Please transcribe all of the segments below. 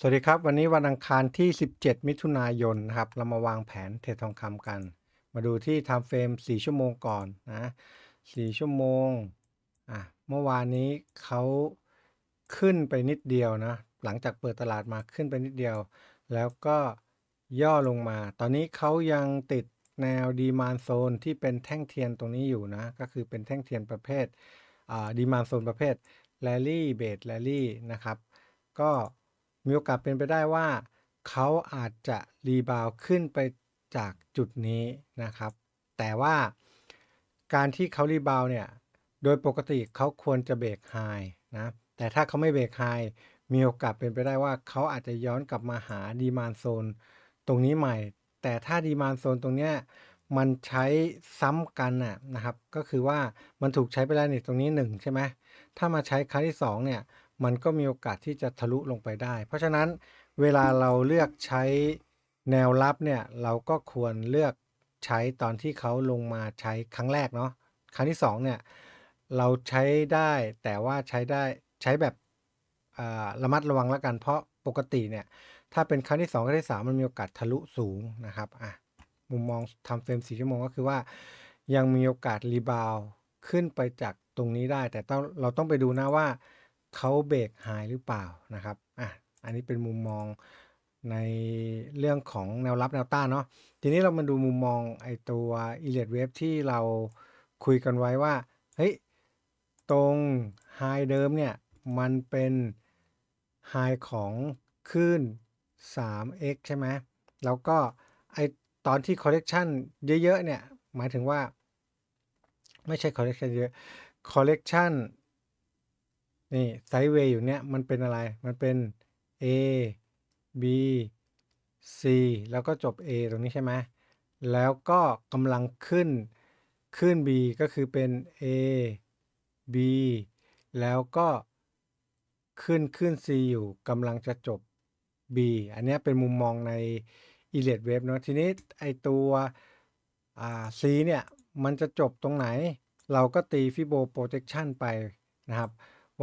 สวัสดีครับ วันนี้วันอังคารที่ 17 มิถุนายนนะครับ เรามาวางแผนเทรดทองคำกัน มาดูที่ time frame 4ชั่วโมงก่อนนะ4ชั่วโมงอะเมื่อวานนี้เขาขึ้นไปนิดเดียวนะ หลังจากเปิดตลาดมาขึ้นไปนิดเดียว แล้วก็ย่อลงมา ตอนนี้เขายังติดแนวดีมานโซนที่เป็นแท่งเทียนตรงนี้อยู่นะ ก็คือเป็นแท่งเทียนประเภทดีมานโซนประเภทแรลลี่เบสแรลลี่นะครับ ก็ มีโอกาสเป็นไปได้ว่า เขาอาจจะรีบาวขึ้นไปจากจุดนี้นะครับ แต่ว่าการที่เขารีบาวเนี่ย โดยปกติเขาควรจะเบรกไฮนะ แต่ถ้าเขาไม่เบรกไฮมีโอกาสเป็นไปได้ว่าเขาอาจจะย้อนกลับมาหาดีมานโซนตรงนี้ใหม่ แต่ถ้าดีมานโซนตรงเนี้ยมันใช้ซ้ำกันน่ะนะครับ ก็คือว่ามันถูกใช้ไปแล้วนี่ตรงนี้ 1 ใช่ไหมถ้ามาใช้ครั้งที่2เนี่ย มันก็มีโอกาสที่จะทะลุลงไปได้ เพราะฉะนั้นเวลาเราเลือกใช้แนวรับเนี่ยเราก็ควรเลือกใช้ตอนที่เขาลงมาใช้ครั้งแรกเนาะครั้งที่2เนี่ยเราใช้ได้แต่ว่าใช้ได้ใช้แบบระมัดระวังแล้วกัน เพราะปกติเนี่ยถ้าเป็นครั้งที่ 2 ครั้งที่ 3 มันมีโอกาสทะลุสูงนะครับอะมุมมองทำเฟรม4ชั่วโมงก็คือว่า ยังมีโอกาสรีบาวขึ้นไปจากตรงนี้ได้ แต่ต้องเราต้องไปดูนะว่า เขาเบรกไฮหรือเปล่านะครับอะอันนี้เป็นมุมมองในเรื่องของแนวรับแนวต้านเนาะทีนี้เรามาดูมุมมองไอตัวอีเลดเวฟที่เราคุยกันไว้ว่าเฮ้ยตรงไฮเดิมเนี่ย มันเป็นไฮของคลื่น 3x ใช่ไหมแล้วก็ไอตอนที่ correction เยอะๆเนี่ย หมายถึงว่า ไม่ใช่ correction เยอะ correction นี่ นี่ไซด์เวย์อยู่เนี่ยมันเป็นอะไร มันเป็น A B C แล้วก็จบ A ตรงนี้ใช่ไหมแล้วก็กำลังขึ้นขึ้น B ก็คือเป็น A B แล้วก็ขึ้นขึ้น C อยู่กำลังจะจบ B อันนี้เป็นมุมมองใน e l i t Wave เนาะทีนี้ไอตัวอ่า C เนี่ย มันจะจบตรงไหน เราก็ตี Fibo Protection ไปนะครับ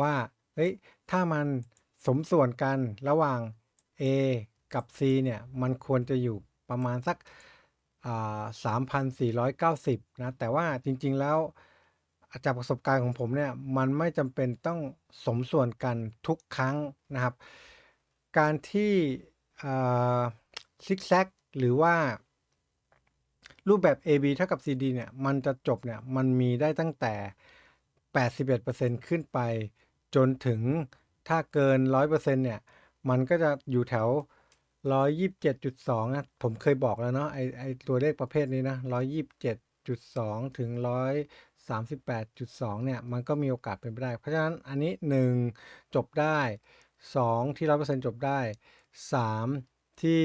ว่าเฮ้ยถ้ามันสมส่วนกันระหว่าง A กับ C เนี่ย มันควรจะอยู่ประมาณสักสามพันสี่ร้อยเก้าสิบนะ แต่ว่าจริง ๆ แล้วจากประสบการณ์ของผมเนี่ย มันไม่จำเป็นต้องสมส่วนกันทุกครั้งนะครับ การที่ซิกแซกหรือว่ารูปแบบ AB เท่ากับ CD เนี่ย มันจะจบเนี่ย มันมีได้ตั้งแต่ 81%ขึ้นไป จนถึงถ้าเกิน 100%เนี่ย มันก็จะอยู่แถว 127.2 นะ ผมเคยบอกแล้วเนาะไอไอตัวเลขประเภทนี้นะ 127.2 ถึง 138.2 เนี่ย มันก็มีโอกาสเป็นไปได้ เพราะฉะนั้นอันนี้ 1 จบได้ 2 ที่ 100%จบได้ 3 ที่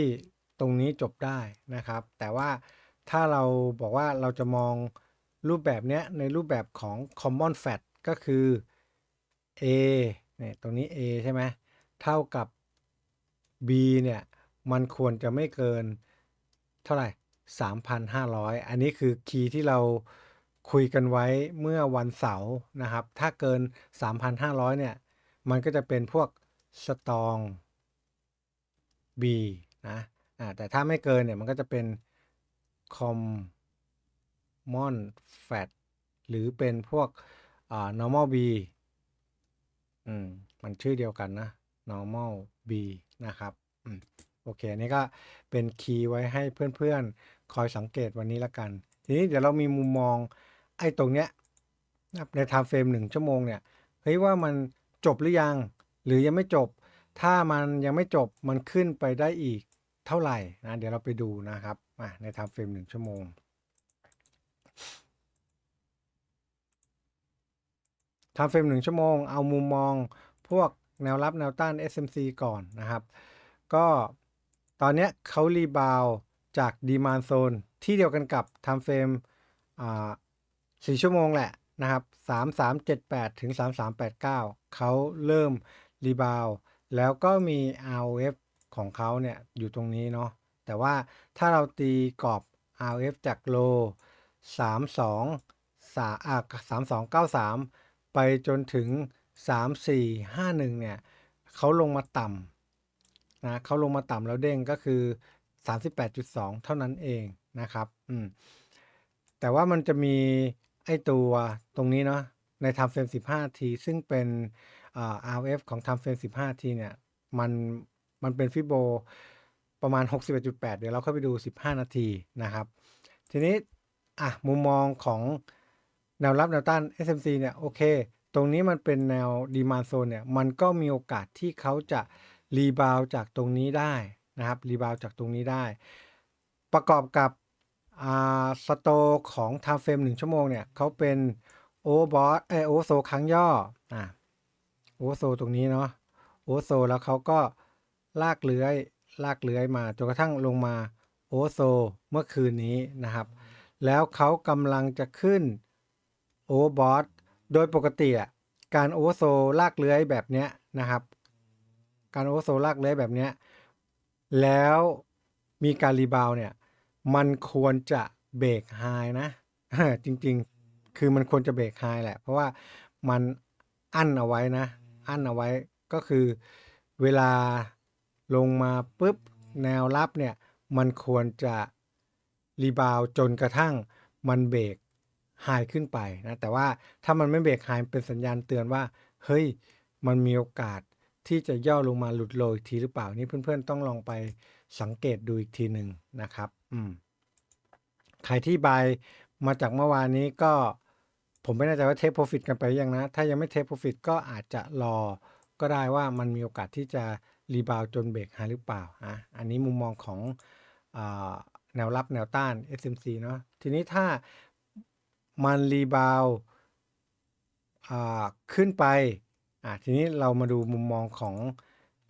ตรงนี้จบได้นะครับ แต่ว่าถ้าเราบอกว่าเราจะมอง รูปแบบเนี้ยในรูปแบบของ common fat ก็คือ a เนี่ยตรงนี้ a ใช่ไหมเท่ากับ b เนี่ยมันควรจะไม่เกินเท่าไหร่ 3,500 อันนี้คือคีย์ที่เราคุยกันไว้เมื่อวันเสาร์นะครับ ถ้าเกิน 3,500 เนี่ย มันก็จะเป็นพวกสตอง B นะ อ่า แต่ถ้าไม่เกินเนี่ย มันก็จะเป็น common fat หรือเป็นพวกอ่า normal B อืมมันชื่อเดียวกันนะ normal B นะครับอืมโอเคนี่ก็เป็นคีย์ไว้ให้เพื่อนๆ คอยสังเกตวันนี้ละกัน ทีนี้เดี๋ยวเรามีมุมมองไอ้ตรงเนี้ยใน time frame หนึ่งชั่วโมงเนี่ยเฮ้ยว่ามันจบหรือยัง หรือยังไม่จบ ถ้ามันยังไม่จบมันขึ้นไปได้อีกเท่าไหร่นะเดี๋ยวเราไปดูนะครับใน time frame หนึ่งชั่วโมง time frame หนึ่งชั่วโมง เอามุมมอง พวกแนวรับแนวต้าน SMC ก่อนนะครับ ก็ตอนนี้เขารีบาวจากดีมานโซนที่เดียวกันกับ time frame อ่าสี่ชั่วโมงแหละนะครับสามสามเจ็ดแปดถึงสามสามแปดเก้าเขาเริ่มรีบาวแล้วก็มี RF ของเขาเนี่ย อยู่ตรงนี้เนาะแต่ว่าถ้าเราตีกรอบ RF จากโล 32 3อะ3293 ไปจนถึง 3451เนี่ยเขาลงมาต่ำนะเขาลงมาต่ำแล้วเด้งก็คือ 38.2 เท่านั้นเองนะครับอืมแต่ว่ามันจะมีไอตัวตรงนี้เนาะใน time frame 15ทีซึ่งเป็นอ่า RF ของ time frame 15ทีเนี่ยมันมันเป็นฟิโบประมาณ 61.8 เดี๋ยวเราเข้าไปดู 15 นาทีนะครับ ทีนี้อะมุมมองของ แนวรับแนวต้าน SMC เนี่ยโอเค ตรงนี้มันเป็นแนวดีมานโซนเนี่ยมันก็มีโอกาสที่เขาจะรีบาวจากตรงนี้ได้นะครับรีบาวจากตรงนี้ได้ ประกอบกับอ่าสโตของ time frame 1ชั่วโมงเนี่ยเขาเป็นโอเบอสเอโอโซครั้งย่ออะโอโซตรงนี้เนาะโอโซแล้วเขาก็ลากเลื้อยลากเลื้อยมาจนกระทั่งลงมาโอโซเมื่อคืนนี้นะครับ แล้วเขากำลังจะขึ้น โอเวอร์บอสโดยปกติอะการโอเวอร์โซลากเลื้อยแบบเนี้ยนะครับ การโอเวอร์โซลากเลื้อยแบบเนี้ยแล้วมีการรีบาวเนี่ย มันควรจะเบรกไฮนะ จริงๆ คือมันควรจะเบรกไฮแหละ เพราะว่ามันอั้นเอาไว้นะ อั้นเอาไว้ก็คือเวลาลงมาปุ๊บแนวรับเนี่ย มันควรจะรีบาวจนกระทั่งมันเบรก ไฮขึ้นไปนะ แต่ว่าถ้ามันไม่เบรกไฮเป็นสัญญาณเตือนว่า เฮ้ย มันมีโอกาสที่จะย่อลงมาหลุดโลอีกทีหรือเปล่า นี่เพื่อนๆต้องลองไปสังเกตดูอีกทีหนึ่งนะครับ อืม ใครที่บายมาจากเมื่อวานนี้ก็ ผมไม่แน่ใจว่าเทคโปรฟิตกันไปยังนะ ถ้ายังไม่เทคโปรฟิตก็อาจจะรอ ก็ได้ว่ามันมีโอกาสที่จะรีบาวจนเบรกไฮหรือเปล่า อะ อันนี้มุมมองของอแนวรับแนวต้าน SMC เนาะ ทีนี้ถ้า มันรีบาวขึ้นไป ทีนี้เรามาดูมุมมองของ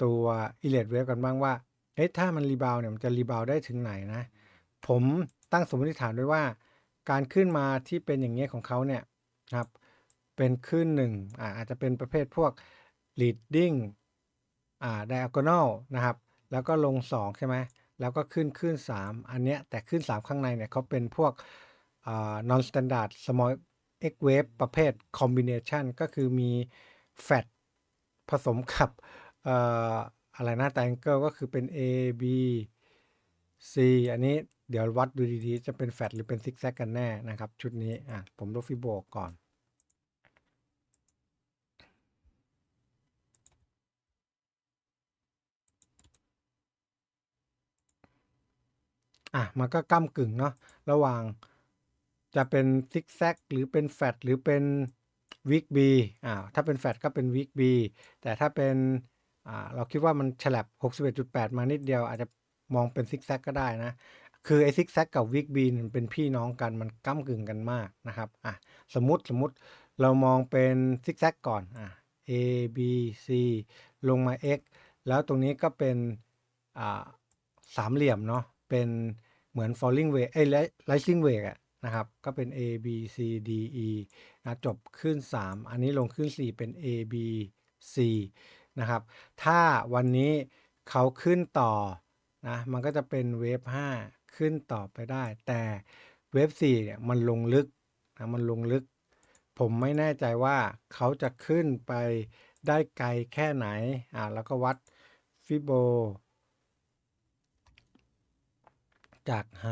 ตัวอิเลดเวฟกันบ้างว่าเฮ้ยถ้ามันรีบาวเนี่ยมันจะรีบาวได้ถึงไหนนะ ผมตั้งสมมติฐานด้วยว่า การขึ้นมาที่เป็นอย่างเงี้ยของเขาเนี่ยครับเป็นขึ้นหนึ่งอาจจะเป็นประเภทพวก leading diagonal นะครับ แล้วก็ลง 2 ใช่ไหมแล้วก็ขึ้นขึ้น 3 อันเนี้ยแต่ขึ้น 3 ข้างในเนี่ยเขาเป็นพวก non standard small x wave ประเภท combination ก็คือมี fat ผสมกับอะไรนะ triangle ก็คือเป็น A B C อันนี้เดี๋ยววัดดูดีๆ จะเป็นแฟตหรือเป็นซิกแซกกันแน่นะครับ ชุดนี้อะผมลบฟิโบก่อนอะมันก็ก้ากึ่งเนาะระหว่าง จะเป็นซิกแซกหรือเป็นแฟตหรือเป็นวิกบีอ่าถ้าเป็นแฟตก็เป็นวิกบีแต่ถ้าเป็นอ่าเราคิดว่ามันฉลับ 61.8 มานิดเดียว อาจจะมองเป็นซิกแซกก็ได้นะ คือไอซิกแซกกับวิกบีมันเป็นพี่น้องกันมันก้ากึ่งกันมากนะครับอะสมมติสมมติเรามองเป็นซิกแซกก่อนอะ A B C ลงมา X แล้วตรงนี้ก็เป็นอ่าสามเหลี่ยมเนาะเป็นเหมือน falling wave เอ้ย rising wave อะ นะครับ ก็เป็น A B C D E นะจบขึ้น 3 อันนี้ลงขึ้น 4 เป็น A B C นะครับ ถ้าวันนี้เขาขึ้นต่อนะ มันก็จะเป็นเวฟ5ขึ้นต่อไปได้ แต่เวฟ4เนี่ยมันลงลึกนะมันลงลึก ผมไม่แน่ใจว่าเขาจะขึ้นไปได้ไกลแค่ไหน อ่าแล้วก็วัดฟิโบจากไฮ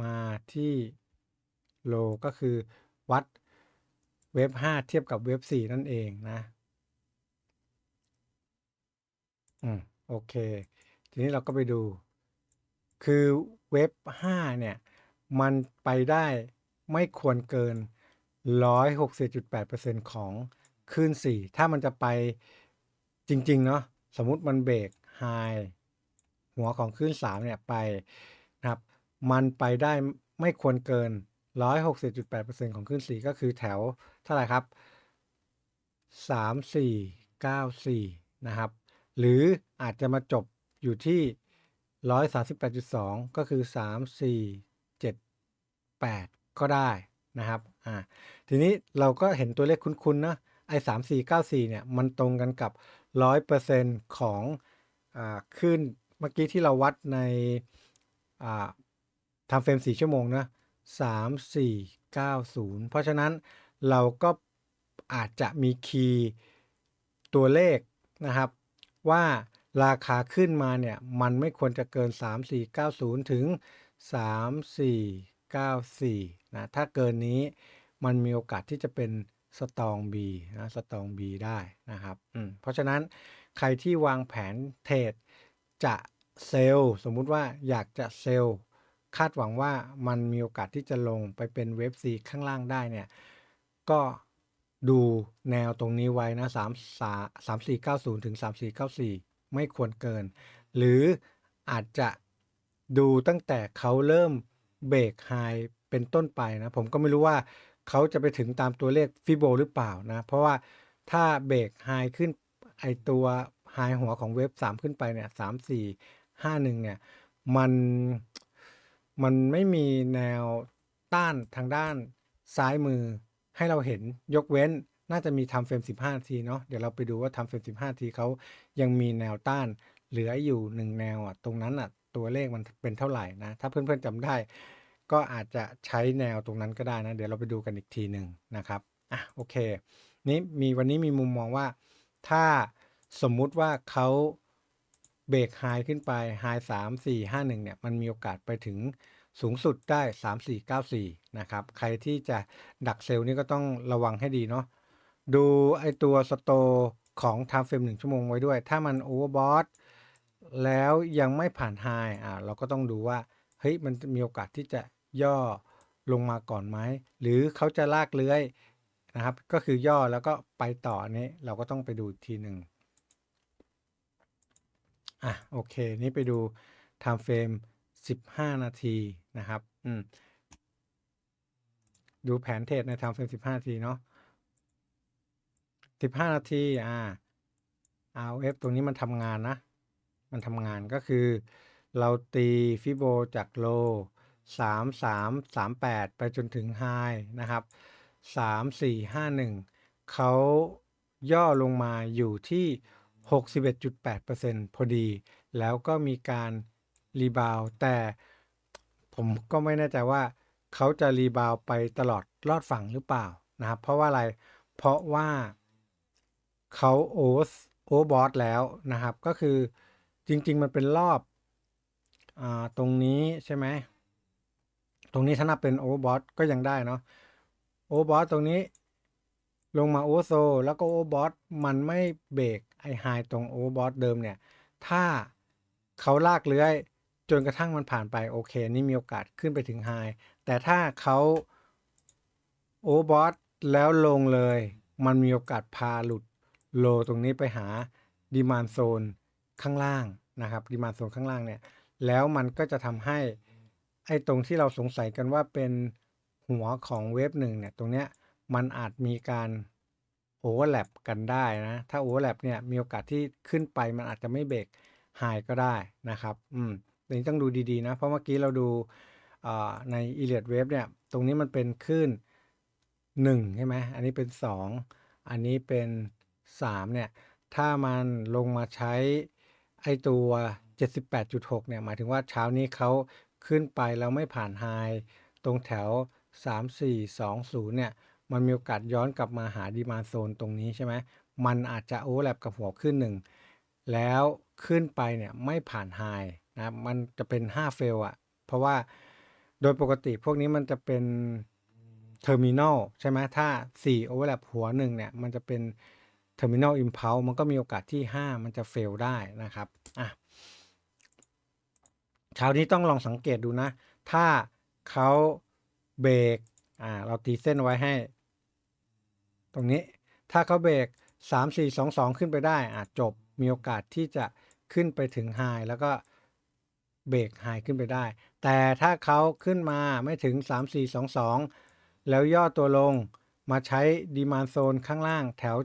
มาที่โลก็คือวัดเวฟ5เทียบกับเวฟ4นั่นเองนะ อืม โอเค ทีนี้เราก็ไปดู คือเวฟ5เนี่ย มันไปได้ไม่ควรเกิน 160.8%ของคลื่น 4 ถ้ามันจะไปจริง ๆ เนาะสมมุติมันเบรกไฮหัวของคลื่น 3 เนี่ย ไปนะครับ มันไปได้ไม่ควรเกิน 160.8%ของคลื่น4 ก็คือแถวเท่าไหร่ครับ 3494 นะครับ หรืออาจจะมาจบอยู่ที่ 138.2 ก็คือ 3478 ก็ได้นะครับ อ่า ทีนี้เราก็เห็นตัวเลขคุ้นๆนะ ไอ้3494เนี่ย มันตรงกันกับ100%ของอ่าขึ้นเมื่อกี้ที่เราวัดในอ่า ทำเฟรม 4 ชั่วโมงนะ3490 เพราะฉะนั้นเราก็อาจจะมีคีย์ตัวเลขนะครับ ว่าราคาขึ้นมาเนี่ย มันไม่ควรจะเกิน 3490 ถึง 3494 นะ ถ้าเกินนี้มันมีโอกาสที่จะเป็นสตอง B นะสตอง B ได้นะครับอืมเพราะฉะนั้นใครที่วางแผนเทรดจะเซลล์สมมุติว่าอยากจะเซลล์ คาดหวังว่ามันมีโอกาสที่จะลงไปเป็นเวฟซีข้างล่างได้เนี่ย ก็ดูแนวตรงนี้ไว้นะ 3 3 4 9 0 ถึง 3 4 9 4 ไม่ควรเกิน หรืออาจจะดูตั้งแต่เขาเริ่มเบรกไฮเป็นต้นไปนะ ผมก็ไม่รู้ว่าเขาจะไปถึงตามตัวเลขฟิโบหรือเปล่านะ เพราะว่าถ้าเบรกไฮขึ้นไอตัวไฮหัวของเวฟ3ขึ้นไปเนี่ย 3 4 5 1 เนี่ย มัน มันไม่มีแนวต้านทางด้านซ้ายมือให้เราเห็นยกเว้นน่าจะมีทำเฟรม 15 นาทีเนาะเดี๋ยวเราไปดูว่าทำเฟรม 15 นาทีเขายังมีแนวต้านเหลืออยู่ 1 แนวอะตรงนั้นอะตัวเลขมันเป็นเท่าไหร่นะ ถ้าเพื่อนๆจำได้ ก็อาจจะใช้แนวตรงนั้นก็ได้นะ เดี๋ยวเราไปดูกันอีกทีหนึ่งนะครับอะโอเค นี้มีวันนี้มีมุมมองว่า ถ้าสมมุติว่าเขา เบรกไฮขึ้นไปไฮสามสี่ห้าหนึ่งเนี่ยมันมีโอกาสไปถึงสูงสุดได้ 3 4 9 4 นะครับ ใครที่จะดักเซลล์นี่ก็ต้องระวังให้ดีเนาะ ดูไอตัวสโตของ time frame 1ชั่วโมงไว้ด้วย ถ้ามันโอเวอร์บอทแล้วยังไม่ผ่านไฮอ่าเราก็ต้องดูว่า เฮ้ย มันมีโอกาสที่จะย่อลงมาก่อนไหม หรือเขาจะลากเลื้อยนะครับ ก็คือย่อแล้วก็ไปต่ออันนี้เราก็ต้องไปดูทีหนึ่ง อะโอเค นี่ไปดู time frame 15 นาทีนะครับ อืม ดูแผนเทรดใน time frame 15 นาทีเนาะ15 นาที อ่า RF ตรงนี้มันทำงานนะ มันทำงานก็คือ เราตีฟิโบจากโล 3 3 3 8 ไปจนถึงไฮนะครับ 3 4 5 1 เขาย่อลงมาอยู่ที่ 61.8%พอดี แล้วก็มีการรีบาวแต่ผมก็ไม่แน่ใจว่าเขาจะรีบาวไปตลอดรอดฝั่งหรือเปล่านะครับ เพราะว่าอะไร เพราะว่าเขาโอสโอบอสแล้วนะครับ ก็คือจริง ๆ มันเป็นรอบอตรงนี้ใช่ไหม ตรงนี้ถ้านับเป็นโอเวอร์บอสก็ยังได้เนาะโอเวอร์บอสตรงนี้ลงมาโอโซ แล้วก็โอเวอร์บอสมันไม่เบรก ไอไฮตรงโอเวอร์บอสเดิมเนี่ย ถ้าเขาลากเลื้อย จนกระทั่งมันผ่านไปโอเค นี่มีโอกาสขึ้นไปถึงไฮแต่ถ้าเขาโอเวอร์บอสแล้วลงเลย มันมีโอกาสพาหลุดโลตรงนี้ไปหาดีมานโซนข้างล่างนะครับดีมานโซนข้างล่างเนี่ย แล้วมันก็จะทำให้ไอ้ตรงที่เราสงสัยกันว่าเป็นหัวของเวฟหนึ่งเนี่ย ตรงเนี้ยมันอาจมีการ โอเวอร์แลปกันได้นะ ถ้าโอเวอร์แลปเนี่ยมีโอกาสที่ขึ้นไปมันอาจจะไม่เบรกไฮก็ได้นะครับ อืมอันนี้ต้องดูดีๆนะ เพราะเมื่อกี้เราดูใน e l i o t Wave เนี่ย ตรงนี้มันเป็นคลื่น1ใช่ไหม อันนี้เป็น 2 อันนี้เป็น 3 เนี่ย ถ้ามันลงมาใช้ไอตัว 78.6 เนี่ย หมายถึงว่าเช้านี้เขาขึ้นไปแล้วไม่ผ่านไฮตรงแถว 3420 เนี่ย มันมีโอกาสย้อนกลับมาหาดีมาโซนตรงนี้ใช่ไหมมันอาจจะโอเวอร์แลปกับหัวขึ้นหนึ่งแล้วขึ้นไปเนี่ยไม่ผ่านไฮนะมันจะเป็น 5 เฟลอะเพราะว่าโดยปกติพวกนี้มันจะเป็นเทอร์มินอลใช่ไหมถ้า4 overlap หัวหนึ่งเนี่ย มันจะเป็น terminal impulse มันก็มีโอกาสที่ 5 มันจะเฟลได้นะครับอะเช้านี้ต้องลองสังเกตดูนะ ถ้าเขาเบรกอ่าเราตีเส้นไว้ให้ ตรงนี้ ถ้าเขาเบรก3 4 2 2 ขึ้นไปได้อะจบมีโอกาสที่จะขึ้นไปถึงไฮแล้วก็เบรกไฮขึ้นไปได้ แต่ถ้าเขาขึ้นมาไม่ถึง 3 4 2 2 แล้วย่อตัวลงมาใช้ดีมานโซนข้างล่างแถว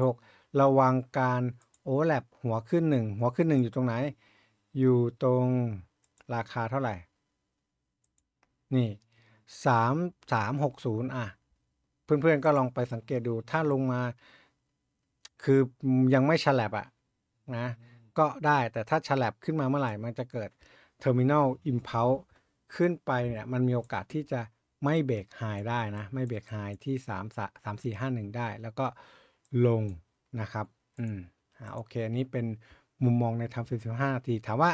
78.6 ระวังการโอเวอร์แลปหัวขึ้น 1 หัวขึ้น 1 อยู่ตรงไหน อยู่ตรงราคาเท่าไหร่ นี่ 3 3 6 0 อะ เพื่อนๆก็ลองไปสังเกตดูถ้าลงมา คือยังไม่ฉลับอะนะก็ได้แต่ถ้าฉลับขึ้นมาเมื่อไหร่ มันจะเกิด Terminal Impulse ขึ้นไปเนี่ยมันมีโอกาสที่จะไม่เบรกไฮได้นะ ไม่เบรกไฮที่3 3 4 5 1 ได้ แล้วก็ลงนะครับอืมอ่าโอเคอันนี้เป็นมุมมองใน time frame 15นาทีถามว่า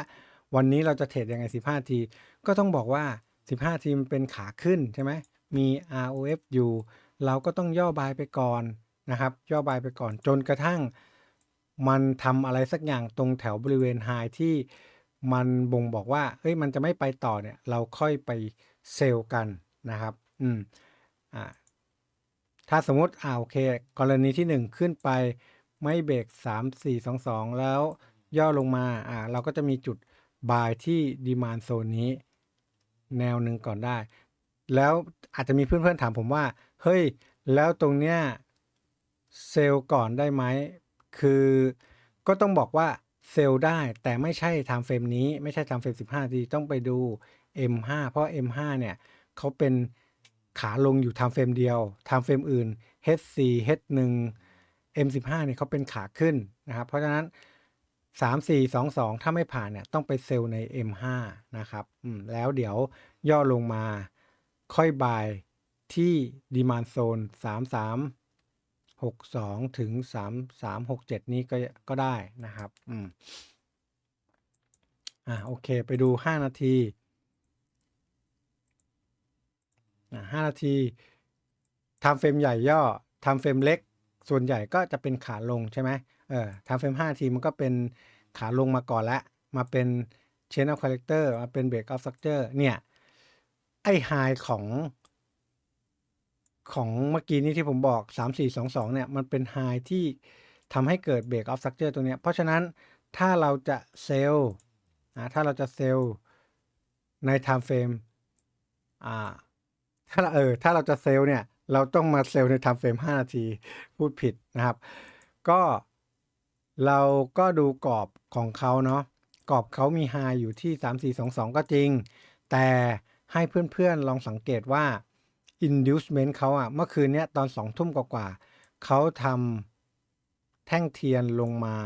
วันนี้เราจะเทรดยังไง 15นาที ก็ต้องบอกว่า 15นาทีมันเป็นขาขึ้นใช่ไหมมี ROF อยู่ เราก็ต้องย่อบายไปก่อนนะครับ ย่อบายไปก่อนจนกระทั่ง มันทำอะไรสักอย่างตรงแถวบริเวณไฮที่มันบ่งบอกว่าเฮ้ยมันจะไม่ไปต่อเนี่ย เราค่อยไปเซลล์กันนะครับ อืมอ่าถ้าสมมติอ่าโอเค กรณีที่ 1 ขึ้นไปไม่เบรก3 4 2 2 แล้วย่อลงมาอ่าเราก็จะมีจุดบายที่ดีมานโซนนี้ แนวหนึ่งก่อนได้ แล้วอาจจะมีเพื่อนๆถามผมว่า เฮ้ย แล้วตรงเนี้ยเซลล์ก่อนได้ไหม คือก็ต้องบอกว่าเซลล์ได้แต่ไม่ใช่ time frame นี้ไม่ใช่ time frame 15นาทีต้องไปดู M5 เพราะ M5 เนี่ยเขาเป็นขาลงอยู่ time frame เดียว time frame อื่น H4 H1 M15 เนี่ยเขาเป็นขาขึ้นนะครับ เพราะฉะนั้น 3 4 2 2 ถ้าไม่ผ่านเนี่ยต้องไปเซลล์ใน M5 นะครับแล้วเดี๋ยวย่อลงมาค่อยบาย ที่ดีมานโซน3 3 6 2 ถึง 3 3 6 7 นี้ก็ก็ได้นะครับ อืม อ่าโอเค ไปดู 5 นาทีอ่า5นาทีทำเฟรมใหญ่ย่อทำเฟรมเล็ก ส่วนใหญ่ก็จะเป็นขาลงใช่ไหมเออทำเฟรม5นาทีมันก็เป็นขาลงมาก่อนแล้ว มาเป็น chain of character มาเป็น break of structure เนี่ย ไอไฮของ ของเมื่อกี้นี้ที่ผมบอก 3 4 2 2 เนี่ย มันเป็นไฮที่ทำให้เกิด break of structure ตัวเนี้ย เพราะฉะนั้นถ้าเราจะเซลล์นะถ้าเราจะเซลล์ใน time frame อ่าถ้าเออถ้าเราจะเซลล์เนี่ย เราต้องมาเซลล์ใน time frame 5นาที พูดผิดนะครับ ก็เราก็ดูกรอบของเขาเนาะกรอบเขามีไฮอยู่ที่ 3 4 2 2 ก็จริง แต่ให้เพื่อนๆลองสังเกตว่า inducement เขาอะเมื่อคืนเนี้ยตอนสองทุ่มกว่าๆเขาทำแท่งเทียนลงมา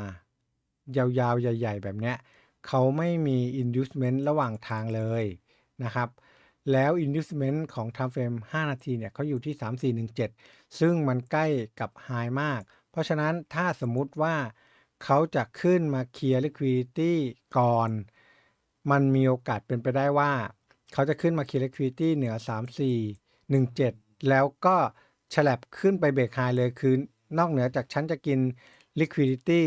ยาวๆ ใหญ่ ๆ แบบเนี้ยเขาไม่มี inducement ระหว่างทางเลยนะครับ แล้ว inducement ของ time frame 5 นาทีเนี่ยเขาอยู่ที่ 3417 ซึ่งมันใกล้กับ high มาก เพราะฉะนั้นถ้าสมมุติว่าเขาจะขึ้นมาเคลียร์ liquidity ก่อน มันมีโอกาสเป็นไปได้ว่า เขาจะขึ้นมาเคลียร์ liquidity เหนือ 17 แล้วก็ฉลับขึ้นไปเบรกไฮเลยคือนอกเหนือจากฉันจะกิน liquidity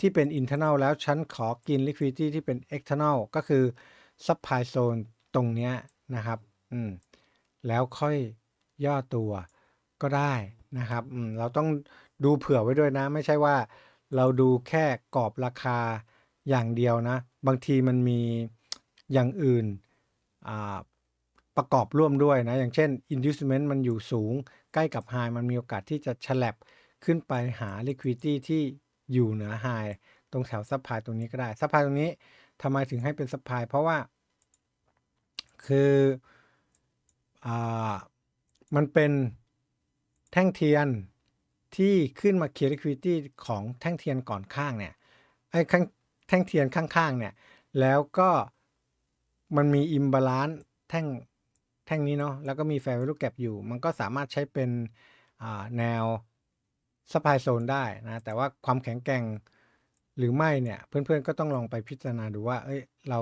ที่เป็น internal แล้วฉันขอกิน liquidity ที่เป็น external ก็คือ supply zone ตรงเนี้ยนะครับ อืม แล้วค่อยย่อตัวก็ได้นะครับอืมเราต้องดูเผื่อไว้ด้วยนะ ไม่ใช่ว่าเราดูแค่กรอบราคาอย่างเดียวนะ บางทีมันมีอย่างอื่นอ่า ประกอบร่วมด้วยนะ อย่างเช่น inducement มันอยู่สูง ใกล้กับ high มันมีโอกาสที่จะฉลับขึ้นไปหา liquidity ที่อยู่เหนือ high ตรงแถวซัพพลายตรงนี้ก็ได้ซัพพลายตรงนี้ทำไมถึงให้เป็นซัพพลายเพราะว่า คืออ่ามันเป็นแท่งเทียนที่ขึ้นมาเคลียร์ liquidity ของแท่งเทียนก่อนข้างเนี่ยไอ้แท่งเทียนข้างๆเนี่ยแล้วก็มันมี imbalance แท่ง แท่งนี้เนาะแล้วก็มี fair value gap อยู่ มันก็สามารถใช้เป็นแนว supply zone ได้นะแต่ว่าความแข็งแกร่งหรือไม่เนี่ย เพื่อนๆก็ต้องลองไปพิจารณาดูว่า เอ้ยเรา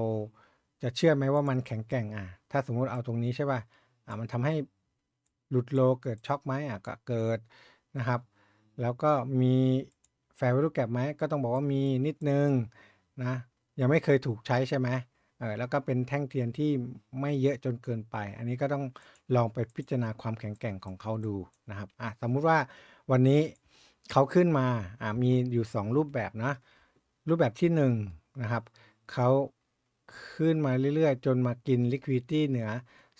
จะเชื่อไหมว่ามันแข็งแกร่งอะถ้าสมมุติเอาตรงนี้ใช่ป่ะอ่ามันทำให้หลุดโลเกิดช็อกไหมอะก็เกิดนะครับ แล้วก็มี fair value gap ไหมก็ต้องบอกว่ามีนิดนึงนะยังไม่เคยถูกใช้ใช่ไหม เออแล้วก็เป็นแท่งเทียนที่ไม่เยอะจนเกินไป อันนี้ก็ต้องลองไปพิจารณาความแข็งแกร่งของเขาดูนะครับอะสมมุติว่าวันนี้เขาขึ้นมาอ่ามีอยู่ 2 รูปแบบนะ รูปแบบที่1นงนะครับเขาขึ้นมาเรื่อยๆ จนมากิน liquidity เหนือ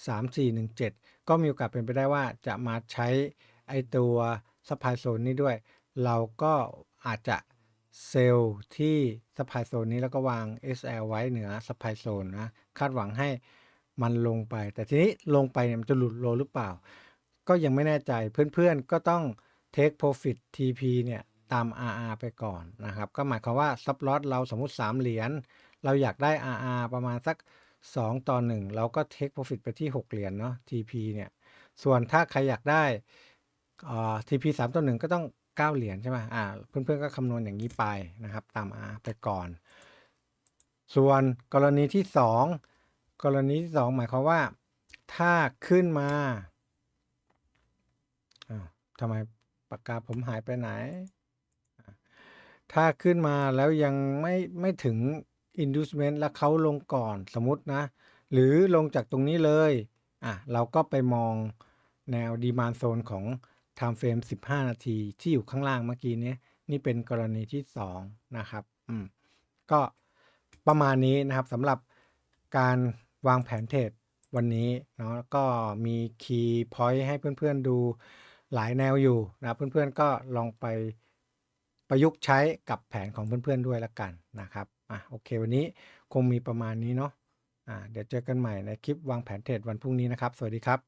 3417 ก็มีโอกาสเป็นไปได้ว่าจะมาใช้ไอตัว supply zone นี้ด้วย เราก็อาจจะ เซลล์ที่ supply zone นี้แล้วก็วาง SL ไว้เหนือ supply zone นะคาดหวังให้มันลงไป แต่ทีนี้ลงไปเนี่ยมันจะหลุดโลหรือเปล่า ก็ยังไม่แน่ใจเพื่อนๆก็ต้อง take profit TP เนี่ยตาม RR ไปก่อนนะครับ ก็หมายความว่า stop loss เราสมมุติ 3 เหรียญเราอยากได้ RR ประมาณสัก 2 ต่อ 1 เราก็ take profit ไปที่ 6 เหรียญเนาะ TP เนี่ยส่วนถ้าใครอยากได้อ่า TP 3 ต่อ 1 ก็ต้อง 9 เหรียญใช่ไหมอ่าเพื่อนๆก็คำนวณอย่างนี้ไปนะครับ ตาม R ไปก่อน ส่วนกรณีที่สองกรณีที่สองหมายความว่า ถ้าขึ้นมาอ้าวทำไมปากกาผมหายไปไหน ถ้าขึ้นมาแล้วยังไม่ไม่ถึง inducement แล้วเขาลงก่อนสมมตินะ หรือลงจากตรงนี้เลยอะเราก็ไปมองแนว demand zone ของ time frame 15 นาทีที่อยู่ข้างล่างเมื่อกี้นี้นี่เป็นกรณีที่ 2 นะครับ อืม ก็ประมาณนี้นะครับสำหรับการวางแผนเทรดวันนี้เนาะก็มีคีย์พอยต์ให้เพื่อนๆดูหลายแนวอยู่นะเพื่อนๆก็ลองไปประยุกต์ใช้กับแผนของเพื่อนๆด้วยละกันนะครับอะโอเค วันนี้คงมีประมาณนี้เนาะอ่าเดี๋ยวเจอกันใหม่ในคลิปวางแผนเทรดวันพรุ่งนี้นะครับ สวัสดีครับ